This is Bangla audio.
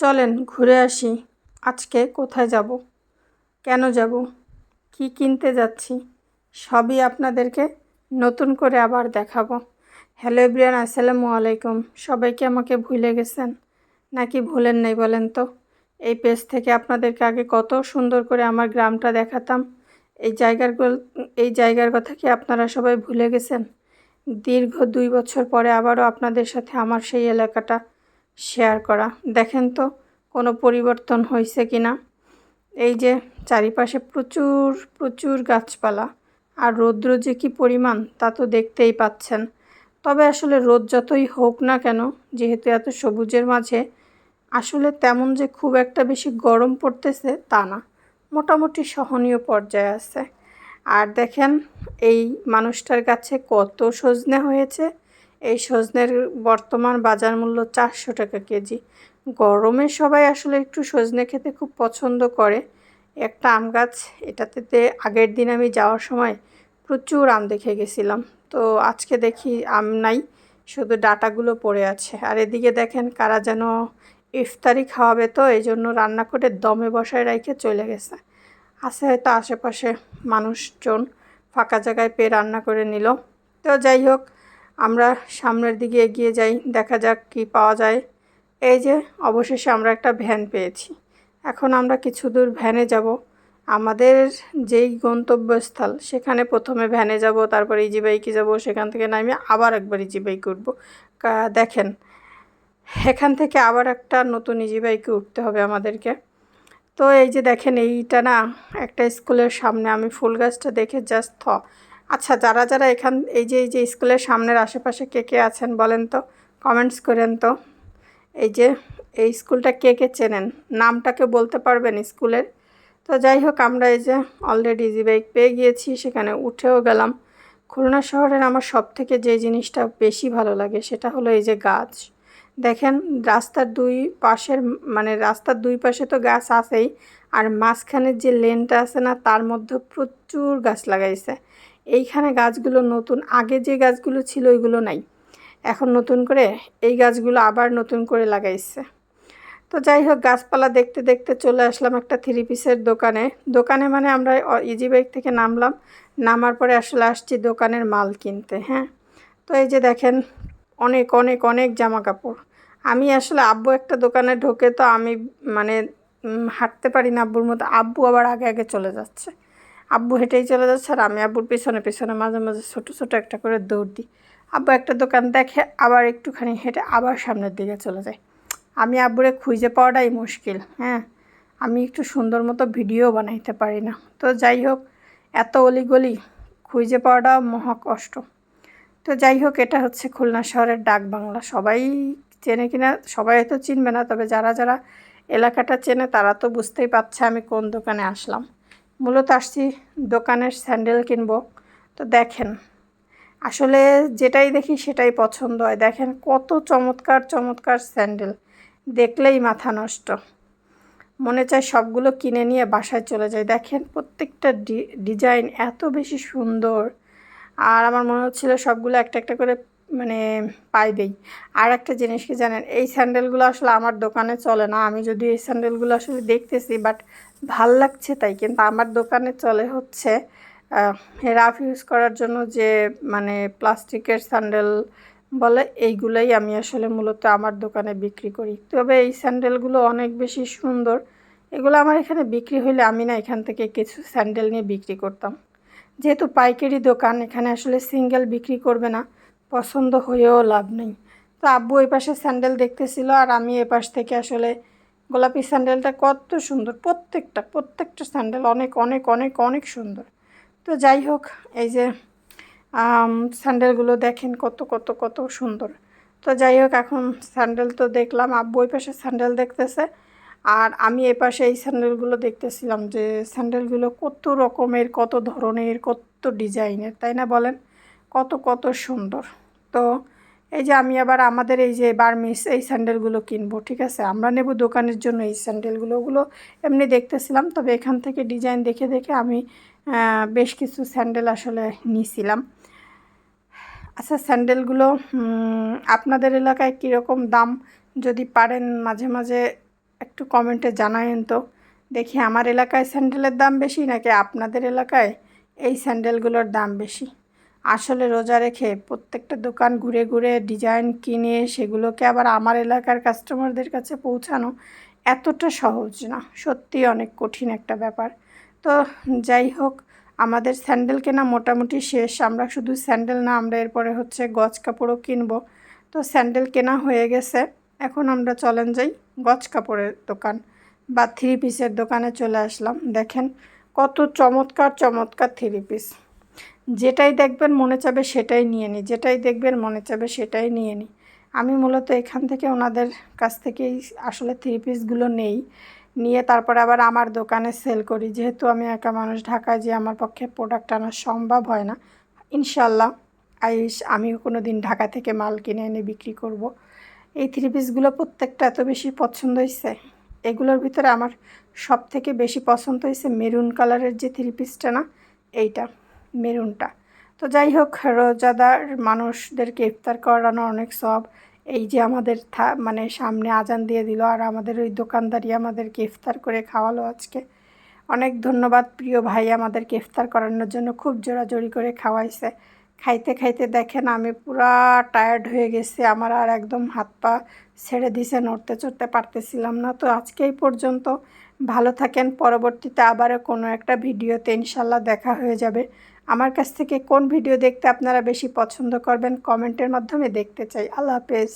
চলেন, ঘুরে আসি। আজকে কোথায় যাব? কেন যাব? কি কিনতে যাচ্ছি? সবই আপনাদেরকে নতুন করে আবার দেখাবো। হ্যালো এভরিয়ান আসসালামু আলাইকুম। সবাইকে আমাকে ভুলে গেছেন? নাকি ভুলেন নাই বলেন তো? এই পেজ থেকে আপনাদেরকে আগে কত সুন্দর করে আমার গ্রামটা দেখাতাম। এই জায়গার এই জায়গার কথা কি আপনারা সবাই ভুলে গেছেন? দীর্ঘ দুই বছর পরে আবারও আপনাদের সাথে আমার সেই এলাকাটা শেয়ার করা। দেখেন তো, কোনো পরিবর্তন হয়েছে কি না? এই যে চারিপাশে প্রচুর প্রচুর গাছপালা। আর রৌদ্র যে কী পরিমাণ, তা তো দেখতেই পাচ্ছেন। তবে আসলে রোদ যতই হোক না কেন, যেহেতু এত সবুজের মাঝে, আসলে তেমন যে খুব একটা বেশি গরম পড়তেছে তা না। মোটামুটি সহনীয় পর্যায়ে আছে। আর দেখেন, এই মানুষটার কাছে কত সজনে হয়েছে। এই সজনের বর্তমান বাজার মূল্য চারশো টাকা কেজি। গরমে সবাই আসলে একটু সজনে খেতে খুব পছন্দ করে। একটা আম গাছ, এটাতে আগের দিন আমি যাওয়ার সময় প্রচুর আম দেখে গেছিলাম। তো আজকে দেখি আম নাই, শুধু ডাটাগুলো পড়ে আছে। আর এদিকে দেখেন কারা যেন ইফতারি খাওয়াবে তো এই জন্য রান্না করে দমে বসায় রেখে চলে গেছে। আছে হয়তো আশেপাশে মানুষজন ফাঁকা জায়গায় পেয়ে রান্না করে নিল। তো যাই হোক আমরা সামনের দিকে এগিয়ে যাই, দেখা যাক কি পাওয়া যায়। এই যে, অবশেষে আমরা একটা ভ্যান পেয়েছি। এখন আমরা কিছু দূর ভ্যানে যাব। আমাদের যেই গন্তব্যস্থল, সেখানে প্রথমে ভ্যানে যাব, তারপরে ইজি বাইকে যাব, সেখান থেকে নামে আবার একবার ইজি বাইক উঠবো। দেখেন, এখান থেকে আবার একটা নতুন ইজি বাইকে উঠতে হবে আমাদেরকে। তো এই যে দেখেন, এইটা না, একটা স্কুলের সামনে, আমি ফুল গাছটা দেখে জাস্ট থ আচ্ছা যারা যারা এখান, এই যে এই যে স্কুলের সামনের আশেপাশে কে কে আছেন বলেন তো? কমেন্টস করেন তো। এই যে, এই স্কুলটা কে কে চেনেন? নামটাকে বলতে পারবেন স্কুলের? তো যাই হোক, আমরা এই যে অলরেডি ইজি বাইক পেয়ে গিয়েছি, সেখানে উঠেও গেলাম। খুলনা শহরের আমার সব থেকে যে জিনিসটা বেশি ভালো লাগে, সেটা হলো এই যে গাছ। দেখেন রাস্তার দুই পাশের মানে রাস্তার দুই পাশে তো গাছ আছেই, আর মাঝখানের যে লেনটা আছে না, তার মধ্যে প্রচুর গাছ লাগাইছে। এইখানে গাছগুলো নতুন, আগে যে গাছগুলো ছিল ওইগুলো নাই। এখন নতুন করে এই গাছগুলো আবার নতুন করে লাগাইছে। তো যাই হোক, গাছপালা দেখতে দেখতে চলে আসলাম একটা থ্রি পিসের দোকানে। দোকানে মানে আমরা ইজি বাইক থেকে নামলাম। নামার পরে আসলে আসছি দোকানের মাল কিনতে হ্যাঁ? তো এই যে দেখেন, অনেক অনেক অনেক জামা কাপড় আমি আসলে আব্বু একটা দোকানে ঢোকে তো আমি মানে হাঁটতে পারি না আব্বুর মতো। আব্বু আবার আগে আগে চলে যাচ্ছে। আব্বু হেঁটেই চলে যাচ্ছে আর আমি আব্বুর পেছনে পেছনে মাঝে মাঝে ছোটো ছোটো একটা করে দৌড় দিই। আব্বু একটা দোকান দেখে আবার একটুখানি হেঁটে আবার সামনের দিকে চলে যায়। আমি আব্বুরে খুঁজে পাওয়াটাই মুশকিল হ্যাঁ। আমি একটু সুন্দর মতো ভিডিও বানাইতে পারি না। তো যাই হোক, এত অলিগলি খুঁজে পাওয়াটা মহা কষ্ট। তো যাই হোক, এটা হচ্ছে খুলনা শহরের ডাক বাংলা সবাই চেনে কিনা সবাই হয়তো চিনবে না, তবে যারা যারা এলাকাটা চেনে তারা তো বুঝতেই পারছে আমি কোন দোকানে আসলাম। মূলত আসছি দোকানের স্যান্ডেল কিনবো। তো দেখেন, আসলে যেটাই দেখি সেটাই পছন্দ হয়। দেখেন কত চমৎকার চমৎকার স্যান্ডেল, দেখলেই মাথা নষ্ট। মনে চায় সবগুলো কিনে নিয়ে বাসায় চলে যায়। দেখেন প্রত্যেকটা ডিজাইন এত বেশি সুন্দর। আর আমার মনে হচ্ছিল সবগুলো একটা একটা করে মানে পাই দেই আর একটা জিনিস কি জানেন, এই স্যান্ডেলগুলো আসলে আমার দোকানে চলে না। আমি যদি এই স্যান্ডেলগুলো আসলে দেখতেছি বাট ভালো লাগছে তাই। কিন্তু আমার দোকানে চলে হচ্ছে রাফ ইউজ করার জন্য যে মানে প্লাস্টিকের স্যান্ডেল বলে, এইগুলোই আমি আসলে মূলত আমার দোকানে বিক্রি করি। তবে এই স্যান্ডেলগুলো অনেক বেশি সুন্দর। এগুলো আমার এখানে বিক্রি হলে আমি না এখান থেকে কিছু স্যান্ডেল নিয়ে বিক্রি করতাম। যেহেতু পাইকারি দোকান, এখানে আসলে সিঙ্গেল বিক্রি করবে না। পছন্দ হয়েও লাভ নেই। তো আব্বু ওই পাশে স্যান্ডেল দেখতেছিল আর আমি এ পাশ থেকে আসলে গোলাপি স্যান্ডেলটা কত সুন্দর। প্রত্যেকটা প্রত্যেকটা স্যান্ডেল অনেক অনেক অনেক অনেক সুন্দর। তো যাই হোক, এই যে স্যান্ডেলগুলো দেখেন কত কত কত সুন্দর। তো যাই হোক, এখন স্যান্ডেল তো দেখলাম, আব্বু ওই পাশে স্যান্ডেল দেখতেছে। আর আমি এ পাশে এই স্যান্ডেলগুলো দেখতেছিলাম যে স্যান্ডেলগুলো কত রকমের, কত ধরনের, কত ডিজাইনের, তাই না বলেন? কত কত সুন্দর। তো এই যে আমি আবার আমাদের এই যে বার্মিস এই স্যান্ডেলগুলো কিনবো, ঠিক আছে? আমরা নেব দোকানের জন্য এই স্যান্ডেলগুলো। ওগুলো এমনি দেখতেছিলাম, তবে এখান থেকে ডিজাইন দেখে দেখে আমি বেশ কিছু স্যান্ডেল আসলে নিয়েছিলাম আচ্ছা স্যান্ডেলগুলো আপনাদের এলাকায় কীরকম দাম? যদি পারেন মাঝে মাঝে একটু কমেন্টে জানায়েন তো। দেখি, আমার এলাকায় স্যান্ডেলের দাম বেশি নাকি আপনাদের এলাকায় এই স্যান্ডেলগুলোর দাম বেশি? আসলে রোজা রেখে প্রত্যেকটা দোকান ঘুরে ঘুরে ডিজাইন কিনে সেগুলোকে আবার আমার এলাকার কাস্টমারদের কাছে পৌঁছানো এতটা সহজ না। সত্যি অনেক কঠিন একটা ব্যাপার। তো যাই হোক, আমাদের স্যান্ডেল কেনা মোটামুটি শেষ। আমরা শুধু স্যান্ডেল না, আমরা এরপরে হচ্ছে গজ কাপড়ও কিনবো। তো স্যান্ডেল কেনা হয়ে গেছে। এখন আমরা চলেন যাই গজ কাপড়ের দোকান বা থ্রি পিসের দোকানে চলে আসলাম। দেখেন কত চমৎকার চমৎকার থ্রি পিস। যেটাই দেখবেন মনে চাবে সেটাই নিয়ে নিই যেটাই দেখবেন মনে চাবে সেটাই নিয়ে নিই আমি মূলত এখান থেকে ওনাদের কাছ থেকেই আসলে থ্রি পিসগুলো নেই, নিয়ে তারপরে আবার আমার দোকানে সেল করি। যেহেতু আমি একা মানুষ ঢাকায় যে আমার পক্ষে প্রোডাক্ট আনা সম্ভব হয় না ইনশাল্লাহ আইস আমিও কোনো দিন ঢাকা থেকে মাল কিনে এনে বিক্রি করব। এই থ্রি পিসগুলো প্রত্যেকটা এত বেশি পছন্দ হয়েছে এগুলোর ভিতরে আমার সব থেকে বেশি পছন্দ হয়েছে মেরুন কালারের যে থ্রি পিসটা না, এইটা। মেরুনটা। তো যাই হোক রোজাদার মানুষদেরকে ইফতার করানো অনেক সব। এই যে আমাদের মানে সামনে আজান দিয়ে দিল, আর আমাদের ওই দোকানদারি আমাদেরকে ইফতার করে খাওয়ালো আজকে। অনেক ধন্যবাদ প্রিয় ভাই আমাদেরকে ইফতার করানোর জন্য, খুব জোরাজোরি করে খাওয়াইছে। খাইতে খাইতে দেখেন আমি পুরা টায়ার্ড হয়ে গেছি, আমার আর একদম হাত পা ছেড়ে দিছে, নড়তে চড়তে পারতেছিলাম না। তো আজকে এই পর্যন্ত ভালো থাকেন। পরবর্তীতে আবারও কোনো একটা ভিডিওতে ইনশাল্লাহ দেখা হয়ে যাবে। আমার কাছ থেকে কোন ভিডিও দেখতে আপনারা বেশি পছন্দ করবেন, কমেন্টের মাধ্যমে দেখতে চাই। আল্লাহ হাফেজ।